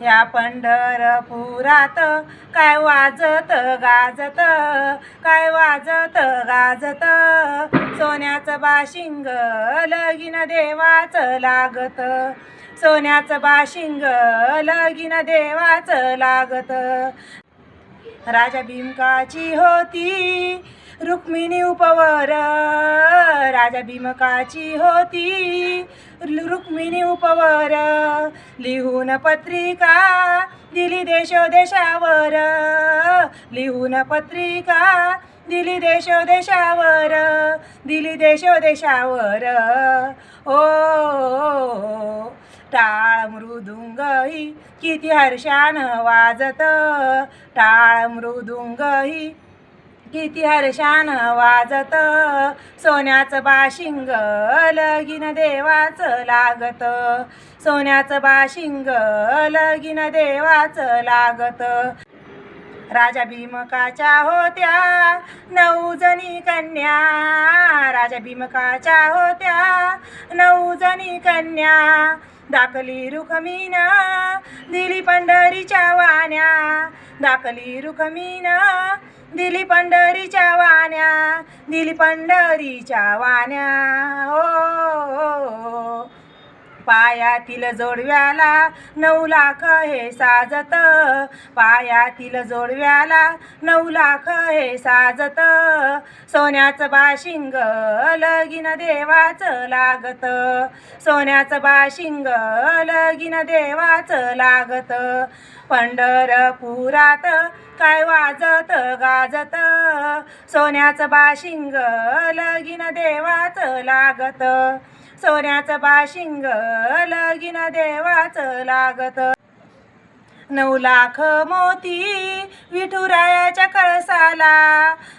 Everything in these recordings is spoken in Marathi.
ह्या पंढरपुरात काय वाजत गाजत काय वाजत गाजत? सोन्याचं बाशिंग लगीन देवाचं लागत. सोन्याचं बाशिंग लगीन देवाचं लागत. राजा भीमकाची होती रुक्मिणी उपवर राजा भीमकाची होती. रुक्मिणी उपवर लिहून पत्रिका दिली देशोदेशावर लिहून पत्रिका दिली देशोदेशावर दिली देशोदेशावर ओ टाळ मृदुंगही किती हर्षानं वाजत. टाळ मृदुंगही किती हर्षान वाजत सोन्याचं बाशिंग लगीन देवाचं लागत. सोन्याचं बाशिंग लगीन देवाचं लागत. राजा भीमकाच्या होत्या नऊ जणी कन्या. राजा भीमकाच्या होत्या नऊ जणी कन्या. दाखली रुखमीना दिली पंढरीच्या वाण्या. दाखली रुखमीना दिली पंढरीच्या वाण्या. दिली पंढरीच्या वाण्या. ओ पायातील जोडव्याला नऊ लाख हे साजत. पायातील जोडव्याला नऊ लाख हे साजत. सोन्याचं बाशिंग लगीन देवाचं लागत. सोन्याचं बाशिंग लगीन देवाचं लागत. पंढरपुरात काय वाजत गाजत. सोन्याचं बाशिंग लगीन देवाचं लागत. सोन्याचं पाशिंग लगीन देवाचं लागत. नऊ लाख मोती विठुरायाच्या कळसाला.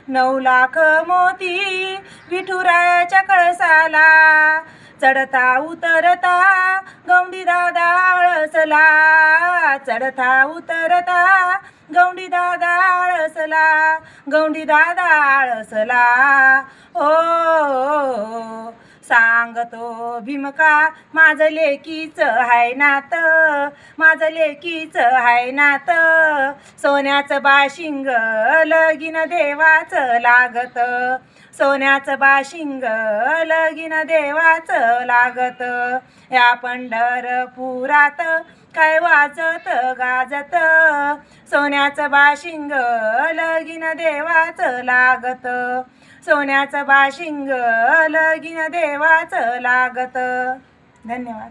नऊ लाख मोती विठुरायाच्या कळसाला. चढता उतरता गौंडी दादा आळसला चढता उतरता गौंडी दादा आळसला गौंडी दादा आळसला ओ. सांगतो भीमका माझं लेकीचं हाय नात माझं लेकीचं हाय नात. सोन्याचं बाशिंग लगीन देवाचं लागत. सोन्याचं बाशिंग लगीन देवाचं लागत. या पंढरपुरात काय वाजत गाजत? सोन्याचं बाशिंग लगीन देवाचं लागत. सोन्याचं बाशिंग लगीन देवाचं लागत. धन्यवाद.